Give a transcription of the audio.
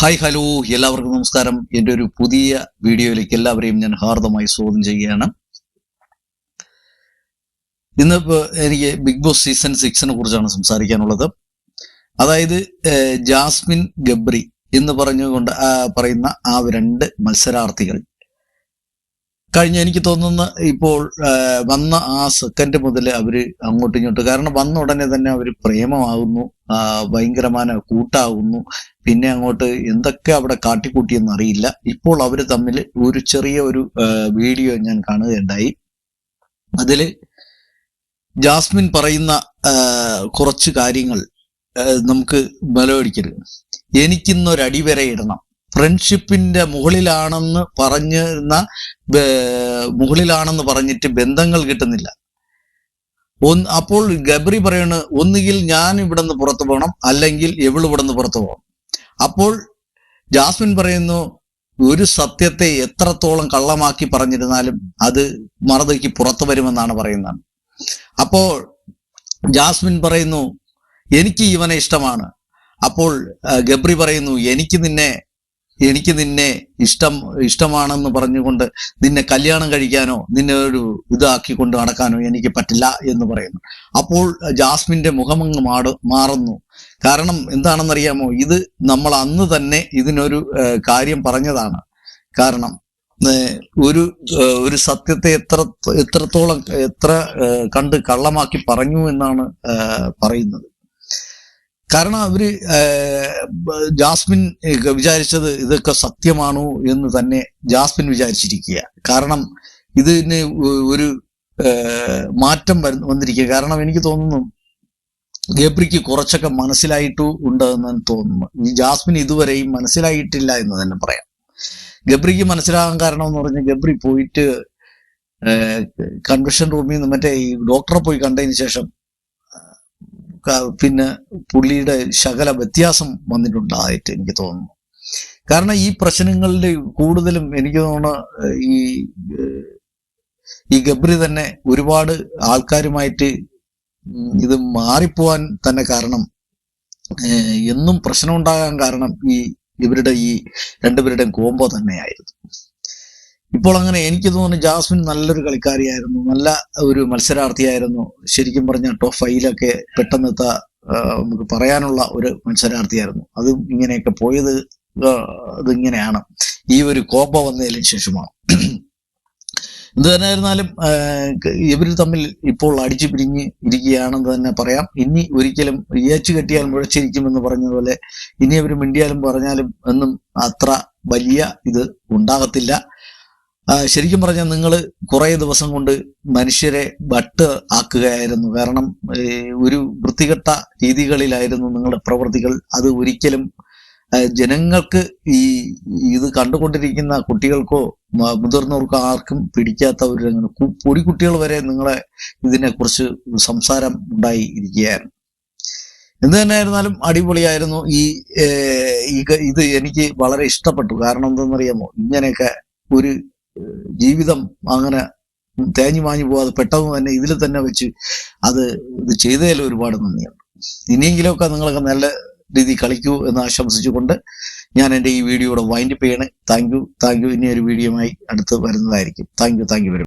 Hi hello എല്ലാവർക്കും നമസ്കാരം. എന്റെ ഒരു പുതിയ വീഡിയോയിലേക്ക് എല്ലാവരെയും ഞാൻ ഹാർദമായി സ്വാഗതം ചെയ്യുകയാണ്. ഇന്നിപ്പോ എനിക്ക് ബിഗ് ബോസ് സീസൺ സിക്സിനെ കുറിച്ചാണ് സംസാരിക്കാനുള്ളത്. അതായത് ജാസ്മിൻ ഗബ്രി എന്ന് പറഞ്ഞുകൊണ്ട് പറയുന്ന ആ രണ്ട് മത്സരാർത്ഥികൾ. കഴിഞ്ഞ എനിക്ക് തോന്നുന്ന ഇപ്പോൾ വന്ന ആ സെക്കൻഡ് മുതൽ അവർ അങ്ങോട്ടും ഇങ്ങോട്ടും കാരണം വന്ന ഉടനെ തന്നെ അവർ പ്രേമമാകുന്നു ഭയങ്കരമായ കൂട്ടാകുന്നു പിന്നെ അങ്ങോട്ട് എന്തൊക്കെ അവിടെ കാട്ടിക്കൂട്ടിയെന്ന് അറിയില്ല. ഇപ്പോൾ അവർ തമ്മിൽ ഒരു ചെറിയ ഒരു വീഡിയോ ഞാൻ കാണുകയുണ്ടായി. അതിൽ ജാസ്മിൻ പറയുന്ന കുറച്ച് കാര്യങ്ങൾ നമുക്ക് ബലമടിക്കരുത് എനിക്കിന്നൊരടി വരെ ഇടണം. ഫ്രണ്ട്ഷിപ്പിന്റെ മുകളിലാണെന്ന് പറഞ്ഞിരുന്ന മുകളിലാണെന്ന് പറഞ്ഞിട്ട് ബന്ധങ്ങൾ കിട്ടുന്നില്ല. അപ്പോൾ ഗബ്രി പറയണ് ഒന്നുകിൽ ഞാൻ ഇവിടെ നിന്ന് പുറത്തു പോകണം അല്ലെങ്കിൽ എവൾ നിന്ന് പുറത്തു പോകണം അപ്പോൾ ജാസ്മിൻ പറയുന്നു ഒരു സത്യത്തെ എത്രത്തോളം കള്ളമാക്കി പറഞ്ഞിരുന്നാലും അത് മറുതയ്ക്ക് പുറത്തു വരുമെന്നാണ് പറയുന്നത്. അപ്പോൾ ജാസ്മിൻ പറയുന്നു എനിക്ക് ഇവനെ ഇഷ്ടമാണ്. അപ്പോൾ ഗബ്രി പറയുന്നു എനിക്ക് നിന്നെ എനിക്ക് നിന്നെ ഇഷ്ടം ഇഷ്ടമാണെന്ന് പറഞ്ഞുകൊണ്ട് നിന്നെ കല്യാണം കഴിക്കാനോ നിന്നെ ഒരു ഇതാക്കിക്കൊണ്ട് നടക്കാനോ എനിക്ക് പറ്റില്ല എന്ന് പറയുന്നു. അപ്പോൾ ജാസ്മിന്റെ മുഖമങ്ങ് മാട് മാറുന്നു. കാരണം എന്താണെന്നറിയാമോ? ഇത് നമ്മൾ അന്ന് തന്നെ ഇതിനൊരു കാര്യം പറഞ്ഞതാണ്. കാരണം ഒരു ഒരു സത്യത്തെ എത്ര എത്രത്തോളം എത്ര കണ്ട് കള്ളമാക്കി പറഞ്ഞു എന്നാണ് പറയുന്നത്. കാരണം അവർ ജാസ്മിൻ വിചാരിച്ചത് ഇതൊക്കെ സത്യമാണോ എന്ന് തന്നെ ജാസ്മിൻ വിചാരിച്ചിരിക്കുക കാരണം ഇതിന് ഒരു മാറ്റം വന്നിരിക്കുക. കാരണം എനിക്ക് തോന്നുന്നു ഗബ്രിക്ക് കുറച്ചൊക്കെ മനസ്സിലായിട്ടു ഉണ്ടെന്ന് തോന്നുന്നു. ഈ ജാസ്മിൻ ഇതുവരെയും മനസ്സിലായിട്ടില്ല എന്ന് തന്നെ പറയാം. ഗബ്രിക്ക് മനസ്സിലാകാൻ കാരണം എന്ന് പറഞ്ഞാൽ ഗബ്രി പോയിട്ട് കൺവെൻഷൻ റൂമിൽ നിന്ന് മറ്റേ ഈ ഡോക്ടറെ പോയി കണ്ടതിന് ശേഷം പിന്നെ പുള്ളിയുടെ ശകല വ്യത്യാസം വന്നിട്ടുണ്ടായിട്ട് എനിക്ക് തോന്നുന്നു. കാരണം ഈ പ്രശ്നങ്ങളിൽ കൂടുതലും എനിക്ക് തോന്നുന്നു ഈ ഈ ഗബ്രി തന്നെ ഒരുപാട് ആൾക്കാരുമായിട്ട് ഇത് മാറിപ്പോവാൻ തന്നെ കാരണം എന്നും പ്രശ്നം ഉണ്ടാകാൻ കാരണം ഈ ഇവരുടെ ഈ രണ്ടുപേരുടെയും കോംബോ തന്നെയായിരുന്നു. ഇപ്പോൾ അങ്ങനെ എനിക്ക് തോന്നുന്നു ജാസ്മിൻ നല്ലൊരു കളിക്കാരിയായിരുന്നു. നല്ല ഒരു മത്സരാർത്ഥിയായിരുന്നു. ശരിക്കും പറഞ്ഞാൽ ടോപ്പ് ഫൈവിലൊക്കെ പെട്ടെന്നെത്ത നമുക്ക് പറയാനുള്ള ഒരു മത്സരാർത്ഥിയായിരുന്നു. അതും ഇങ്ങനെയൊക്കെ പോയത് ഇതിങ്ങനെയാണ് ഈ ഒരു കോപ്പ വന്നതിന് ശേഷമാണ്. എന്ത് തന്നെ ആയിരുന്നാലും ഇവർ തമ്മിൽ ഇപ്പോൾ അടിച്ചു പിരിഞ്ഞ് ഇരിക്കുകയാണെന്ന് തന്നെ പറയാം. ഇനി ഒരിക്കലും ഇയച്ചു കെട്ടിയാൽ മുഴച്ചിരിക്കുമെന്ന് പറഞ്ഞതുപോലെ ഇനി അവർ മിണ്ടിയാലും പറഞ്ഞാലും ഒന്നും അത്ര വലിയ ഇത് ഉണ്ടാകത്തില്ല. ശരിക്കും പറഞ്ഞാൽ നിങ്ങൾ കുറേ ദിവസം കൊണ്ട് മനുഷ്യരെ ബട്ട് ആക്കുകയായിരുന്നു. കാരണം ഒരു വൃത്തികെട്ട രീതികളിലായിരുന്നു നിങ്ങളുടെ പ്രവൃത്തികൾ. അത് ഒരിക്കലും ജനങ്ങൾക്ക് ഈ ഇത് കണ്ടുകൊണ്ടിരിക്കുന്ന കുട്ടികൾക്കോ മുതിർന്നവർക്കോ ആർക്കും പിടിക്കാത്ത ഒരു രംഗം. കുട്ടികൾ പൊടിക്കുട്ടികൾ വരെ നിങ്ങളെ ഇതിനെക്കുറിച്ച് സംസാരം ഉണ്ടായി ഇരിക്കുകയാണ്. എന്ത് തന്നെയായിരുന്നാലും അടിപൊളിയായിരുന്നു. ഈ ഇത് എനിക്ക് വളരെ ഇഷ്ടപ്പെട്ടു. കാരണം എന്തെന്നറിയാമോ? ഇങ്ങനെയൊക്കെ ഒരു ജീവിതം അങ്ങനെ തേഞ്ഞു മാഞ്ഞു പോവാതെ പെട്ടെന്ന് തന്നെ ഇതിൽ തന്നെ വെച്ച് അത് ഇത് ചെയ്തതിൽ ഒരുപാട് നന്ദിയുണ്ട്. ഇനിയെങ്കിലുമൊക്കെ നിങ്ങളൊക്കെ നല്ല രീതിയിൽ കളിക്കൂ എന്ന് ആശംസിച്ചുകൊണ്ട് ഞാൻ എന്റെ ഈ വീഡിയോയുടെ വൈൻഡപ്പ് ചെയ്യണേ. താങ്ക് യു താങ്ക് യു ഇനി ഒരു വീഡിയോയുമായി അടുത്ത് വരുന്നതായിരിക്കും. Thank you thank you very